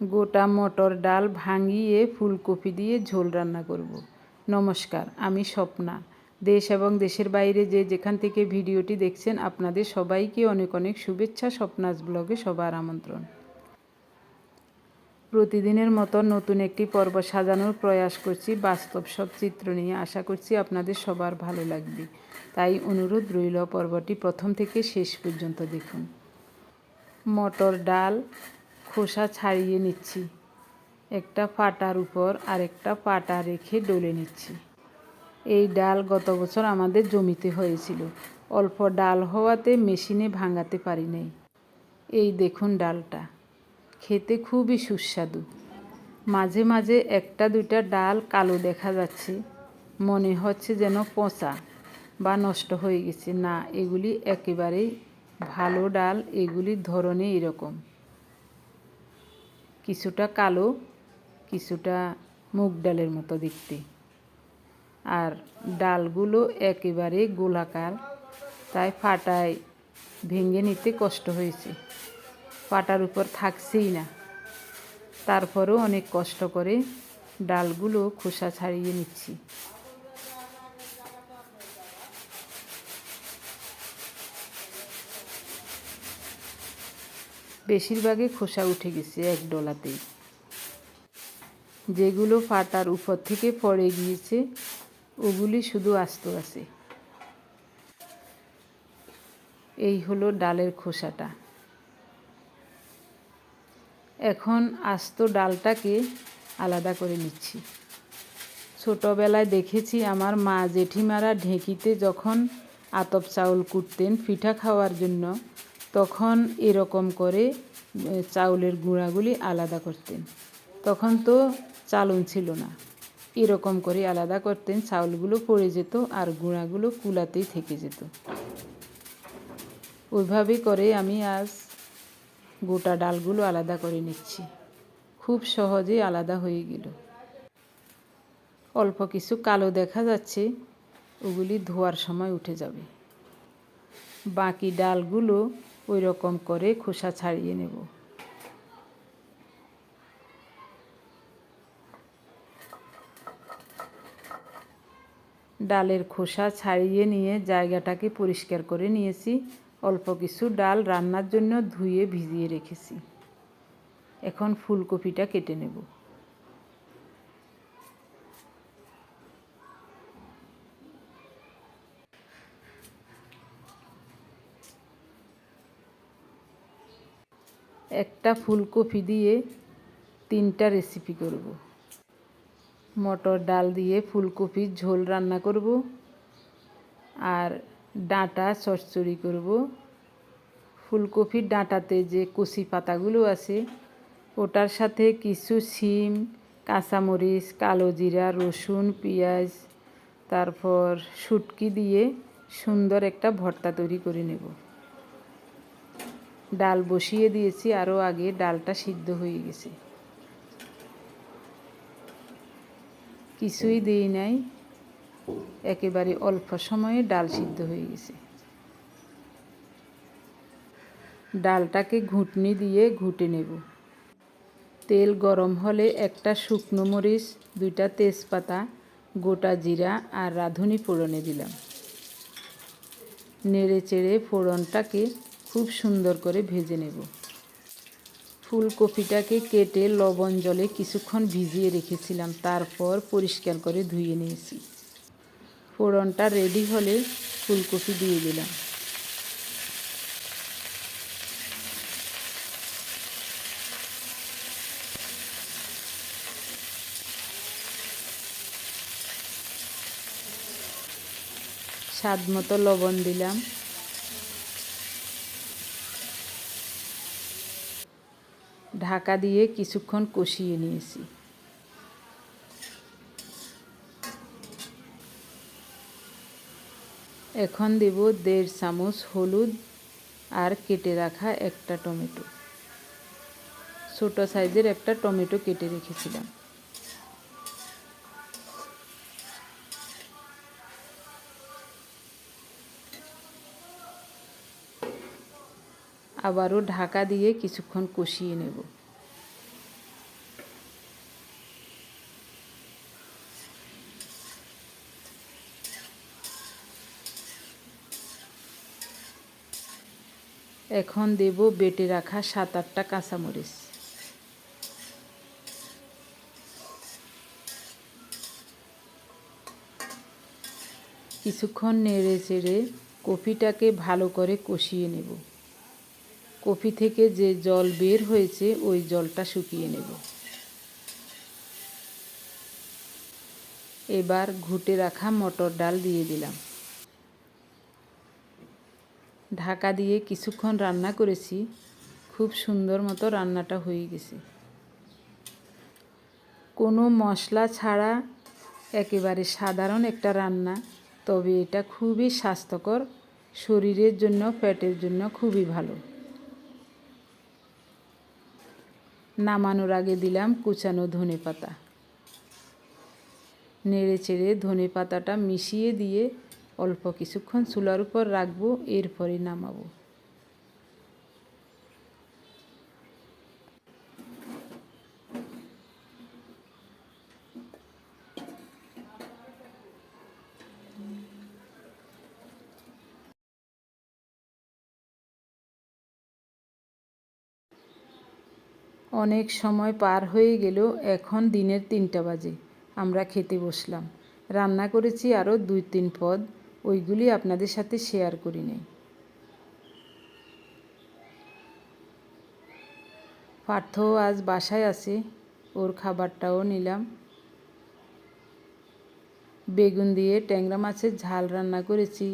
গোটা মটর ডাল ভাঙিয়ে ফুলকপি দিয়ে ঝোল রান্না করব। নমস্কার, আমি স্বপ্না। দেশ এবং দেশের বাইরে যে যেখান থেকে ভিডিওটি দেখছেন, আপনাদের সবাইকে অনেক অনেক শুভেচ্ছা, স্বপ্নাস ব্লগে সবার আমন্ত্রণ। প্রতিদিনের মতো নতুন একটি পর্ব সাজানোর প্রয়াস করছি, বাস্তব সব চিত্র নিয়ে আশা করছি আপনাদের সবার ভালো লাগবে। তাই অনুরোধ রইল পর্বটি প্রথম থেকে শেষ পর্যন্ত দেখুন। মটর ডাল খোসা ছাড়িয়ে নিচ্ছি। একটা পাটার উপর আরেকটা পাটা রেখে ডলে নিচ্ছি। এই ডাল গত বছর আমাদের জমিতে হয়েছিল। অল্প ডাল হওয়াতে মেশিনে ভাঙাতে পারি নাই। এই দেখুন ডালটা। খেতে খুবই সুস্বাদু। মাঝে মাঝে একটা দুইটা ডাল কালো দেখা যাচ্ছে। মনে হচ্ছে যেন পচা বা নষ্ট হয়ে গেছে। না, এগুলি একেবারেই ভালো ডাল। এগুলির ধরনে এরকম। কিছুটা কালো, কিছুটা মুগ ডালের মতো দেখতে। আর ডালগুলো একেবারে গোলাকার, তাই ফাটায় ভেঙে নিতে কষ্ট হয়েছে। ফাটার উপর থাকছেই না। তারপরেও অনেক কষ্ট করে ডালগুলো খোসা ছাড়িয়ে নিচ্ছি। বেশিরভাগই খোসা উঠে গেছে এক ডলাতেই। যেগুলো পাটার উপর থেকে পড়ে গিয়েছে, ওগুলি শুধু আস্ত আছে। এই হলো ডালের খোসাটা। এখন আস্ত ডালটাকে আলাদা করে নিচ্ছি। ছোটোবেলায় দেখেছি আমার মা জেঠিমারা ঢেঁকিতে যখন আতপ চাউল কুটতেন, পিঠা খাওয়ার জন্য তখন এরকম করে চাউলের গুঁড়াগুলি আলাদা করতেন। তখন তো চালন ছিল না। এরকম করে আলাদা করতেন, চাউলগুলো পড়ে যেত আর গুঁড়াগুলো কুলাতেই থেকে যেত। ওইভাবে করে আমি আজ গোটা ডালগুলো আলাদা করে নিচ্ছি। খুব সহজেই আলাদা হয়ে গেল। অল্প কিছু কালো দেখা যাচ্ছে, ওগুলি ধোয়ার সময় উঠে যাবে। বাকি ডালগুলো ওই রকম করে খোসা ছাড়িয়ে নেব। ডালের খোসা ছাড়িয়ে নিয়ে জায়গাটাকে পরিষ্কার করে নিয়েছি। অল্প কিছু ডাল রান্নার জন্য ধুয়ে ভিজিয়ে রেখেছি। এখন ফুলকপিটা কেটে নেব। একটা ফুলকপি দিয়ে তিনটা রেসিপি করব। মটর ডাল দিয়ে ফুলকপির ঝোল রান্না করব আর ডাঁটা চচ্চড়ি করব। ফুলকপির ডাঁটাতে যে কচি পাতাগুলো আছে, ওটার সাথে কিছু শিম, কাঁচামরিচ, কালো জিরা, রসুন, পেঁয়াজ, তারপর শুটকি দিয়ে সুন্দর একটা ভর্তা তৈরি করে নেব। ডাল বসিয়ে দিয়েছি আরও আগে ডালটা সিদ্ধ হয়ে গেছে। কিছুই দিই নাই, একেবারে অল্প সময়ে ডাল সিদ্ধ হয়ে গেছে। ডালটাকে ঘুটনি দিয়ে ঘুটে নেব। তেল গরম হলে একটা শুকনো মরিচ, দুইটা তেজপাতা, গোটা জিরা আর রাঁধুনি ফোড়নে দিলাম। নেড়ে চেড়ে ফোড়নটাকে খুব সুন্দর করে ভেজে নেব। ফুলকপিটাকে কেটে লবণ জলে কিছুক্ষণ ভিজিয়ে রেখেছিলাম, তারপর পরিষ্কার করে ধুয়ে নিয়েছি। ফোড়নটা রেডি হলে ফুলকপি দিয়ে দিলাম। স্বাদ মতো লবণ দিলাম। ঢাকা দিয়ে কিছুক্ষণ কষিয়ে নিয়েছি। এখন দেব দেড় চামচ হলুদ আর কেটে রাখা একটা টমেটো। ছোটো সাইজের একটা টমেটো কেটে রেখেছিলাম। আবারও ঢাকা দিয়ে কিছুক্ষণ কষিয়ে নেব। এখন দেব বেটে রাখা সাত আটটা কাঁচামরিচ। কিছুক্ষণ নেড়ে চেড়ে কপিটাকে ভালো করে কষিয়ে নেব। কফি থেকে যে জল বের হয়েছে, ওই জলটা শুকিয়ে নেব। এবার ঘুটে রাখা মটর ডাল দিয়ে দিলাম। ঢাকা দিয়ে কিছুক্ষণ রান্না করেছি, খুব সুন্দর মতো রান্নাটা হয়ে গেছে। কোনো মশলা ছাড়া একেবারে সাধারণ একটা রান্না, তবে এটা খুবই স্বাস্থ্যকর, শরীরের জন্য, পেটের জন্য খুবই ভালো। নামানোর আগে দিলাম কুচানো ধনে পাতা। নেড়ে চেড়ে ধনে পাতাটা মিশিয়ে দিয়ে অল্প কিছুক্ষণ চুলার উপর রাখব, এরপরে নামাবো। অনেক সময় পার হয়ে গেলেও এখন দিনের তিনটা বাজে। আমরা খেতে বসলাম। রান্না করেছি আরও দুই তিন পদ। ওইগুলি আপনাদের সাথে শেয়ার করি নেই পার্থ আজ বাসায় আছে। ওর খাবারটাও নিলাম। বেগুন দিয়ে ট্যাংরা মাছের ঝাল রান্না করেছি।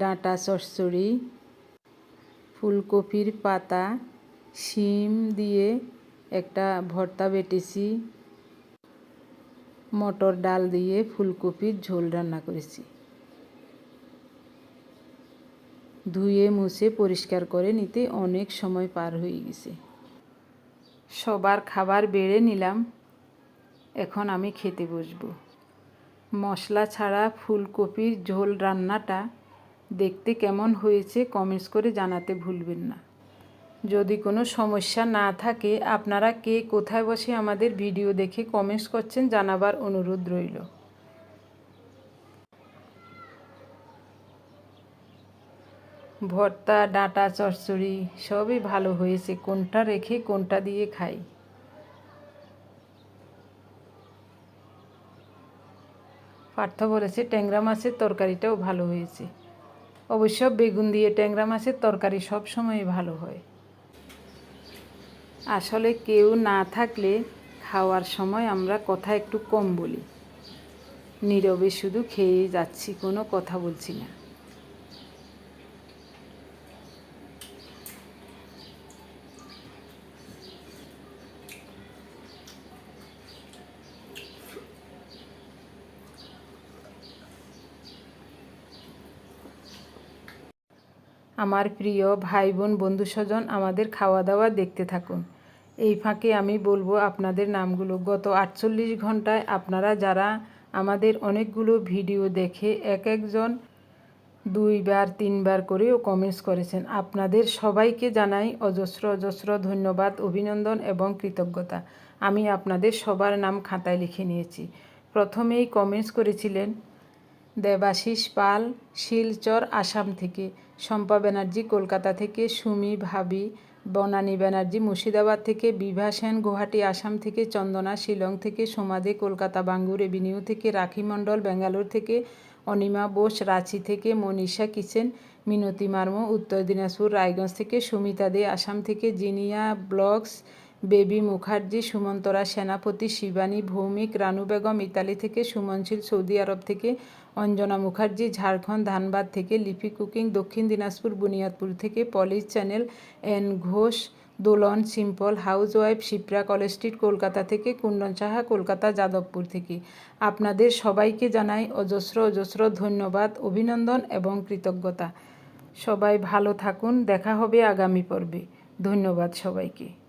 ডাঁটা চচ্চড়ি, ফুলকপির পাতা শিম দিয়ে একটা ভর্তা বেটেছি, মটর ডাল দিয়ে ফুলকপির ঝোল রান্না করেছি। ধুয়ে মুছে পরিষ্কার করে নিতে অনেক সময় পার হয়ে গেছে। সবার খাবার বেড়ে নিলাম, এখন আমি খেতে বসবো। মশলা ছাড়া ফুলকপির ঝোল রান্নাটা দেখতে কেমন হয়েছে কমেন্টস করে জানাতে ভুলবেন না। যদি কোনো সমস্যা না থাকে, আপনারা কে কোথায় বসে আমাদের ভিডিও দেখে কমেন্টস করছেন জানাবার অনুরোধ রইল। ভর্তা, ডাঁটা, চচ্চড়ি সবই ভালো হয়েছে, কোনটা রেখে কোনটা দিয়ে খাই? পার্থ বলেছে, ট্যাংরা মাছের তরকারিটাও ভালো হয়েছে। অবশ্য বেগুন দিয়ে ট্যাংরা মাছের তরকারি সব সময় ভালো হয়। আসলে কেউ না থাকলে খাওয়ার সময় আমরা কথা একটু কম বলি। নীরবে শুধু খেয়ে যাচ্ছি, কোনো কথা বলছি না। আমার প্রিয় ভাই বোন বন্ধু স্বজন আমাদের খাওয়া দাওয়া দেখতে থাকুন। এই ফাঁকে আমি বলব আপনাদের নামগুলো। গত আটচল্লিশ ঘন্টায় আপনারা যারা আমাদের অনেকগুলো ভিডিও দেখে এক একজন দুইবার, তিনবার করেও কমেন্টস করেছেন, আপনাদের সবাইকে জানাই অজস্র অজস্র ধন্যবাদ, অভিনন্দন এবং কৃতজ্ঞতা। আমি আপনাদের সবার নাম খাতায় লিখে নিয়েছি। প্রথমেই কমেন্টস করেছিলেন দেবাশিস পাল, শিলচর, আসাম থেকে, শম্পা ব্যানার্জি, কলকাতা থেকে, সুমি, ভাবি বনানী ব্যানার্জি মুর্শিদাবাদ থেকে বিভা সেন গুয়াহাটি, আসাম থেকে চন্দনা, শিলং থেকে সোমাদে কলকাতা, বাঙ্গুর এভিনিউ থেকে রাখি মণ্ডল ব্যাঙ্গালোর থেকে অনিমা বোস, রাঁচি থেকে মনীষা কিচেন, মিনতি মার্মো, উত্তর দিনাজপুর, রায়গঞ্জ থেকে সুমিতা দে, আসাম থেকে জিনিয়া ব্লগস, বেবি মুখার্জি, সুমন্তরা সেনাপতি, শিবানী ভৌমিক, রানু বেগম, ইতালি থেকে সুমনশীল, সৌদি আরব থেকে অঞ্জনা মুখার্জি, ঝাড়খণ্ড ধানবাদ থেকে লিপি কুকিং, দক্ষিণ দিনাজপুর বুনিয়াদপুর থেকে polish channel N Ghosh, Dolon simple housewife Shipra college street Kolkata থেকে কুন্দন সাহা, কলকাতা যাদবপুর থেকে। আপনাদের সবাইকে জানাই অজস্র অজস্র ধন্যবাদ, অভিনন্দন এবং কৃতজ্ঞতা। সবাই ভালো থাকুন, দেখা হবে আগামী পর্বে। ধন্যবাদ সবাইকে।